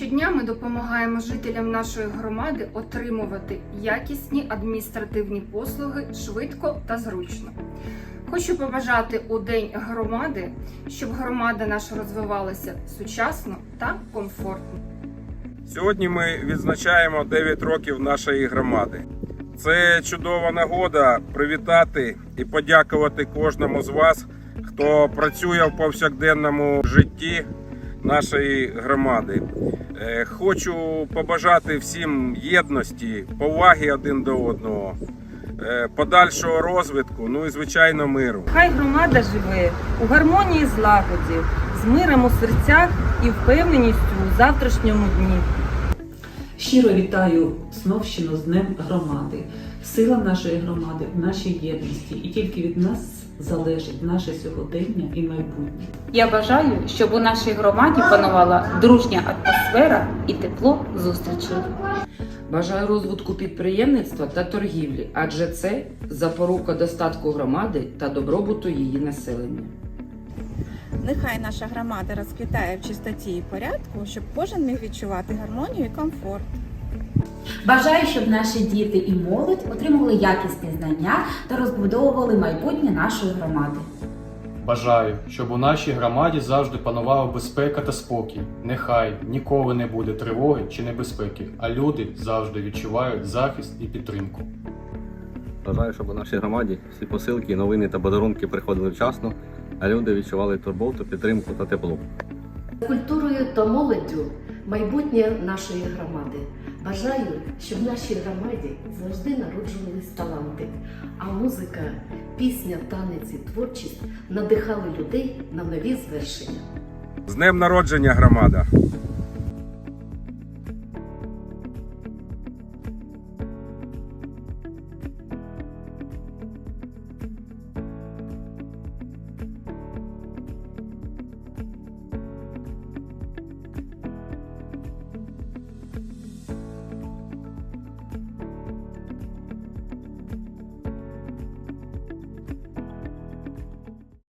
Щодня ми допомагаємо жителям нашої громади отримувати якісні адміністративні послуги швидко та зручно. Хочу побажати у День громади, щоб громада наша розвивалася сучасно та комфортно. Сьогодні ми відзначаємо 9 років нашої громади. Це чудова нагода привітати і подякувати кожному з вас, хто працює в повсякденному житті нашої громади. Е, Хочу побажати всім єдності, поваги один до одного, е, подальшого розвитку, ну і звичайно миру. Хай громада живе у гармонії злагоді, з миром у серцях і впевненістю у завтрашньому дні. Щиро вітаю Сновщину з Днем громади. Сила нашої громади в нашій єдності, і тільки від нас залежить наше сьогодення і майбутнє. Я бажаю, щоб у нашій громаді панувала дружня атмосфера і тепло зустрічей. Бажаю розвитку підприємництва та торгівлі, адже це запорука достатку громади та добробуту її населення. Нехай наша громада розквітає в чистоті і порядку, щоб кожен міг відчувати гармонію і комфорт. Бажаю, щоб наші діти і молодь отримували якісні знання та розбудовували майбутнє нашої громади. Бажаю, щоб у нашій громаді завжди панувала безпека та спокій. Нехай ніколи не буде тривоги чи небезпеки, а люди завжди відчувають захист і підтримку. Бажаю, щоб у нашій громаді всі посилки, новини та подарунки приходили вчасно, а люди відчували турботу, підтримку та тепло. Культурою та молоддю майбутнє нашої громади. Бажаю, щоб в нашій громаді завжди народжувались таланти, а музика, пісня, танець і творчість надихали людей на нові звершення. З днем народження, громада!